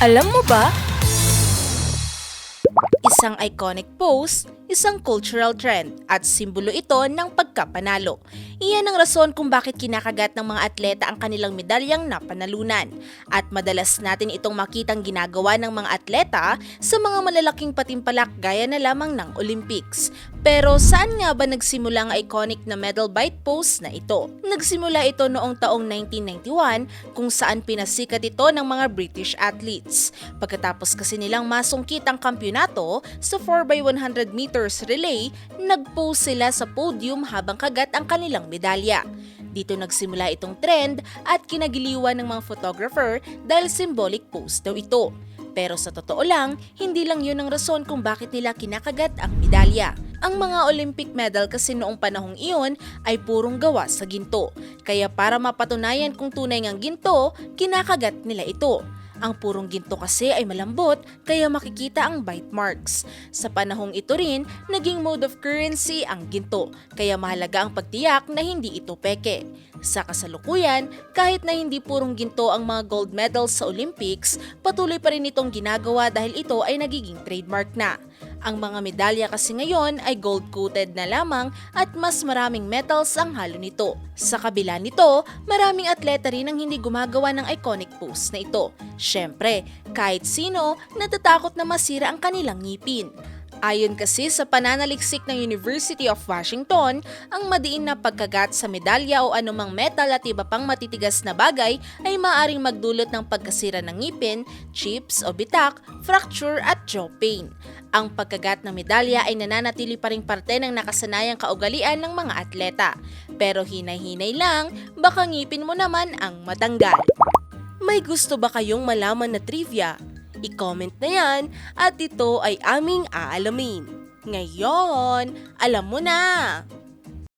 Alam mo ba? Isang iconic pose, isang cultural trend at simbolo ito ng pagkapanalo. Iyan ang rason kung bakit kinakagat ng mga atleta ang kanilang medalyang napanalunan. At madalas natin itong makitang ginagawa ng mga atleta sa mga malalaking patimpalak gaya na lamang ng Olympics. Pero saan nga ba nagsimula ang iconic na medal bite pose na ito? Nagsimula ito noong taong 1991 kung saan pinasikat ito ng mga British athletes. Pagkatapos kasi nilang masungkit ang kampyonato sa 4x100 meters relay, nag-pose sila sa podium habang kagat ang kanilang medalya. Dito nagsimula itong trend at kinagiliwan ng mga photographer dahil symbolic pose daw ito. Pero sa totoo lang, hindi lang yun ang rason kung bakit nila kinakagat ang medalya. Ang mga Olympic medal kasi noong panahong iyon ay purong gawa sa ginto. Kaya para mapatunayan kung tunay ngang ginto, kinakagat nila ito. Ang purong ginto kasi ay malambot kaya makikita ang bite marks. Sa panahong ito rin, naging mode of currency ang ginto kaya mahalaga ang pagtiyak na hindi ito peke. Sa kasalukuyan, kahit na hindi purong ginto ang mga gold medals sa Olympics, patuloy pa rin itong ginagawa dahil ito ay nagiging trademark na. Ang mga medalya kasi ngayon ay gold-coated na lamang at mas maraming metals ang halo nito. Sa kabila nito, maraming atleta rin ang hindi gumagawa ng iconic pose na ito. Siyempre, kahit sino, natatakot na masira ang kanilang ngipin. Ayon kasi sa pananaliksik ng University of Washington, ang madiin na pagkagat sa medalya o anumang metal at iba pang matitigas na bagay ay maaring magdulot ng pagkasira ng ngipin, chips o bitak, fracture at jaw pain. Ang pagkagat ng medalya ay nananatili pa ring parte ng nakasanayang kaugalian ng mga atleta. Pero hinay-hinay lang, baka ngipin mo naman ang matanggal. May gusto ba kayong malaman na trivia? I-comment na yan at ito ay aming aalamin. Ngayon, alam mo na!